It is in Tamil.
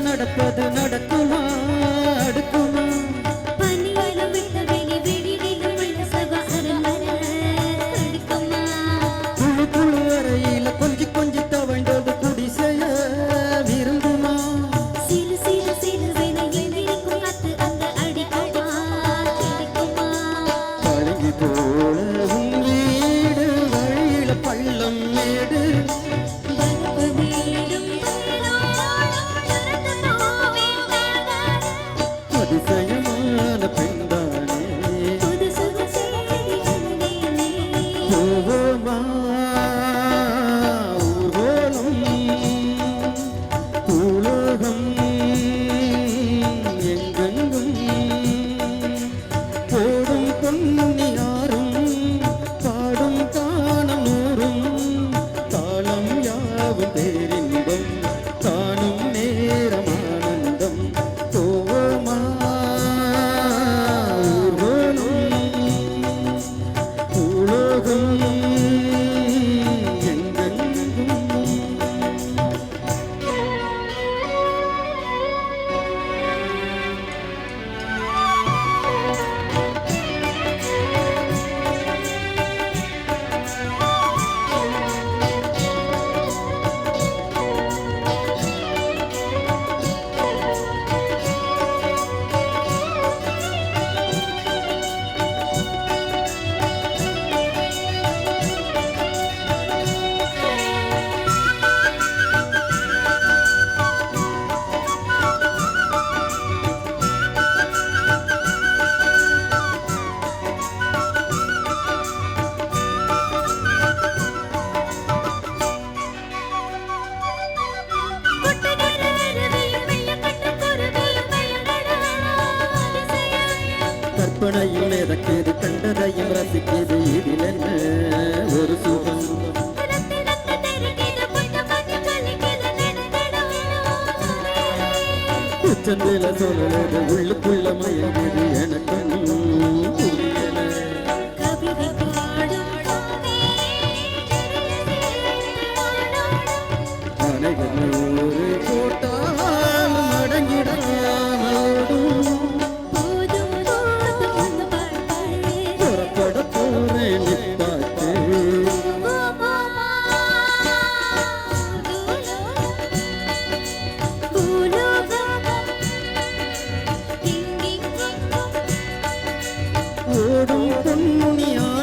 நடப்பது நடக்குமா mm-hmm. கற்பனையில் இறக்கியது கண்டதையும் ரசிக்கியது இதில் என்ன? ஒரு சுகம். சந்தில சொல்லது உள்ளுக்குள்ள மயங்கியது எனக்கும். போடும் பொன்முடியா